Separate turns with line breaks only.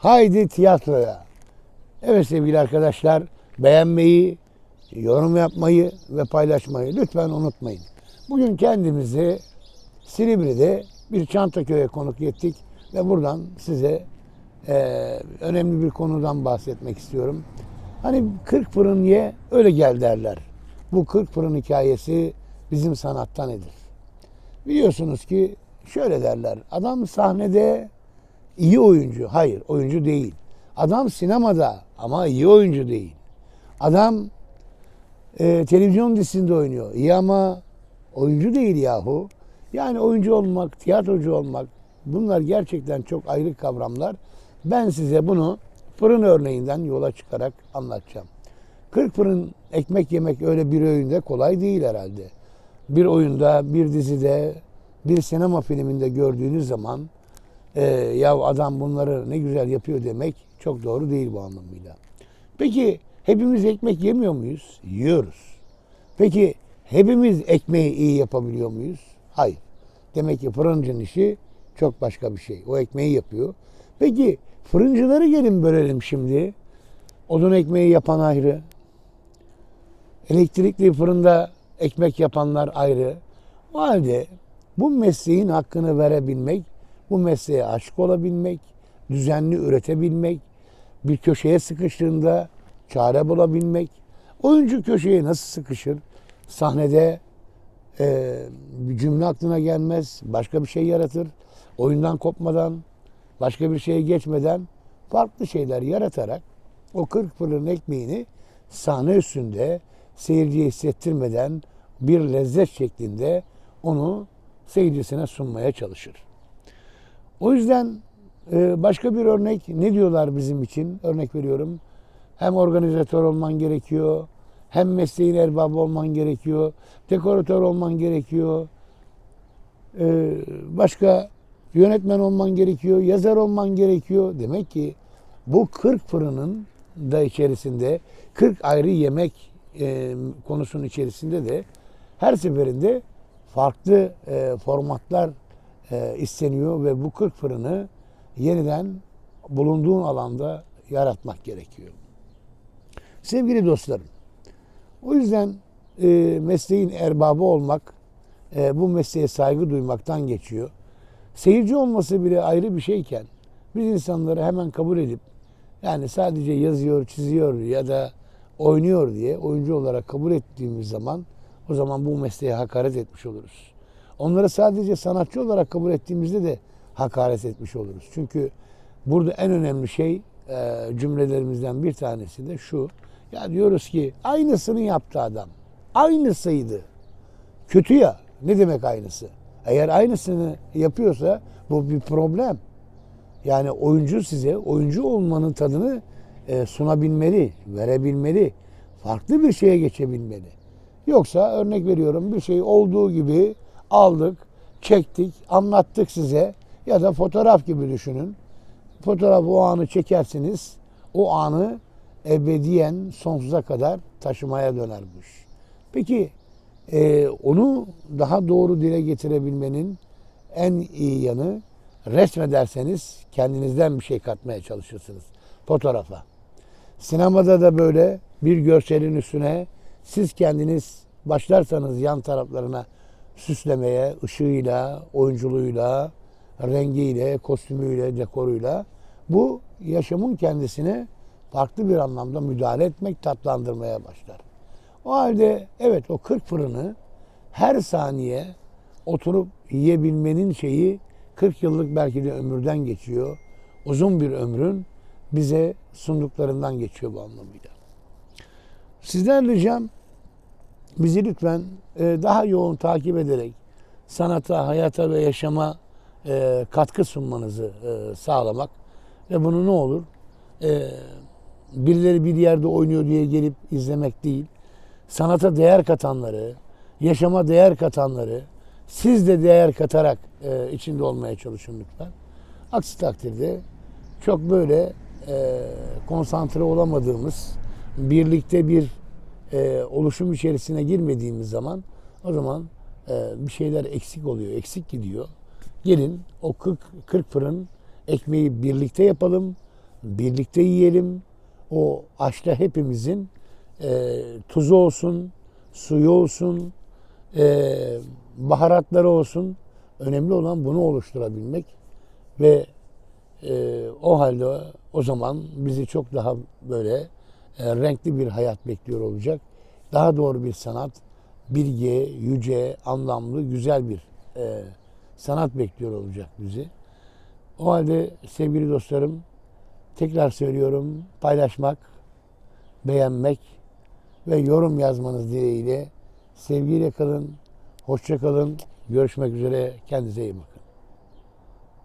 Haydi tiyatroya. Evet sevgili arkadaşlar beğenmeyi, yorum yapmayı ve paylaşmayı lütfen unutmayın. Bugün kendimizi Silivri'de bir Çantaköy'e konuk ettik ve buradan size eee, önemli bir konudan bahsetmek istiyorum. Hani 40 fırın ye öyle gel derler. Bu 40 fırın hikayesi bizim sanatta nedir? Biliyorsunuz ki şöyle derler. Adam sahnede iyi oyuncu. Hayır oyuncu değil. Adam sinemada ama iyi oyuncu değil. Adam e, televizyon dizisinde oynuyor. İyi ama oyuncu değil yahu. Yani oyuncu olmak, tiyatrocu olmak bunlar gerçekten çok ayrı kavramlar. Ben size bunu fırın örneğinden yola çıkarak anlatacağım. 40 fırın ekmek yemek öyle bir öğünde kolay değil herhalde. Bir oyunda, bir dizide, bir sinema filminde gördüğünüz zaman e, ya adam bunları ne güzel yapıyor demek çok doğru değil bu anlamıyla. Peki hepimiz ekmek yemiyor muyuz? Yiyoruz. Peki hepimiz ekmeği iyi yapabiliyor muyuz? Hayır. Demek ki fırıncının işi çok başka bir şey. O ekmeği yapıyor. Peki fırıncıları gelin bölelim şimdi. Odun ekmeği yapan ayrı. Elektrikli fırında ekmek yapanlar ayrı. O halde bu mesleğin hakkını verebilmek, bu mesleğe aşık olabilmek, düzenli üretebilmek, bir köşeye sıkıştığında çare bulabilmek. Oyuncu köşeye nasıl sıkışır? Sahnede e, bir cümle aklına gelmez, başka bir şey yaratır. Oyundan kopmadan, başka bir şeye geçmeden farklı şeyler yaratarak o 40 fırın ekmeğini sahne üstünde seyirciye hissettirmeden bir lezzet şeklinde onu seyircisine sunmaya çalışır. O yüzden e, başka bir örnek ne diyorlar bizim için? Örnek veriyorum. Hem organizatör olman gerekiyor, hem mesleğin erbabı olman gerekiyor, dekoratör olman gerekiyor, e, başka yönetmen olman gerekiyor, yazar olman gerekiyor. Demek ki bu 40 fırının da içerisinde 40 ayrı yemek e, konusunun içerisinde de her seferinde farklı formatlar e, isteniyor ve bu 40 fırını yeniden bulunduğun alanda yaratmak gerekiyor. Sevgili dostlarım, o yüzden e, mesleğin erbabı olmak, e, bu mesleğe saygı duymaktan geçiyor. Seyirci olması bile ayrı bir şeyken biz insanları hemen kabul edip yani sadece yazıyor, çiziyor ya da oynuyor diye oyuncu olarak kabul ettiğimiz zaman o zaman bu mesleğe hakaret etmiş oluruz. Onları sadece sanatçı olarak kabul ettiğimizde de hakaret etmiş oluruz. Çünkü burada en önemli şey e, cümlelerimizden bir tanesi de şu. Ya diyoruz ki aynısını yaptı adam. Aynısıydı. Kötü ya. Ne demek aynısı? Eğer aynısını yapıyorsa bu bir problem. Yani oyuncu size oyuncu olmanın tadını e, sunabilmeli, verebilmeli. Farklı bir şeye geçebilmeli. Yoksa örnek veriyorum bir şey olduğu gibi aldık, çektik, anlattık size ya da fotoğraf gibi düşünün. Fotoğraf o anı çekersiniz. O anı ebediyen sonsuza kadar taşımaya dönermiş. Peki e, onu daha doğru dile getirebilmenin en iyi yanı resmederseniz kendinizden bir şey katmaya çalışırsınız fotoğrafa. Sinemada da böyle bir görselin üstüne siz kendiniz başlarsanız yan taraflarına süslemeye, ışığıyla, oyunculuğuyla, rengiyle, kostümüyle, dekoruyla bu yaşamın kendisine farklı bir anlamda müdahale etmek, tatlandırmaya başlar. O halde evet o 40 fırını her saniye oturup yiyebilmenin şeyi 40 yıllık belki de ömürden geçiyor. Uzun bir ömrün bize sunduklarından geçiyor bu anlamıyla. Sizden ricam bizi lütfen e, daha yoğun takip ederek sanata, hayata ve yaşama e, katkı sunmanızı e, sağlamak ve bunu ne olur e, birileri bir yerde oynuyor diye gelip izlemek değil, sanata değer katanları, yaşama değer katanları siz de değer katarak e, içinde olmaya çalışın lütfen. Aksi takdirde çok böyle e, konsantre olamadığımız, birlikte bir e, oluşum içerisine girmediğimiz zaman o zaman e, bir şeyler eksik oluyor, eksik gidiyor. Gelin o 40, 40 fırın ekmeği birlikte yapalım birlikte yiyelim. O aşta hepimizin e, tuzu olsun, suyu olsun, e, baharatları olsun. Önemli olan bunu oluşturabilmek ve e, o halde o zaman bizi çok daha böyle e, renkli bir hayat bekliyor olacak. Daha doğru bir sanat, bilge, yüce, anlamlı, güzel bir e, sanat bekliyor olacak bizi. O halde sevgili dostlarım tekrar söylüyorum paylaşmak, beğenmek ve yorum yazmanız dileğiyle sevgiyle kalın, hoşça kalın. Görüşmek üzere. Kendinize iyi bakın.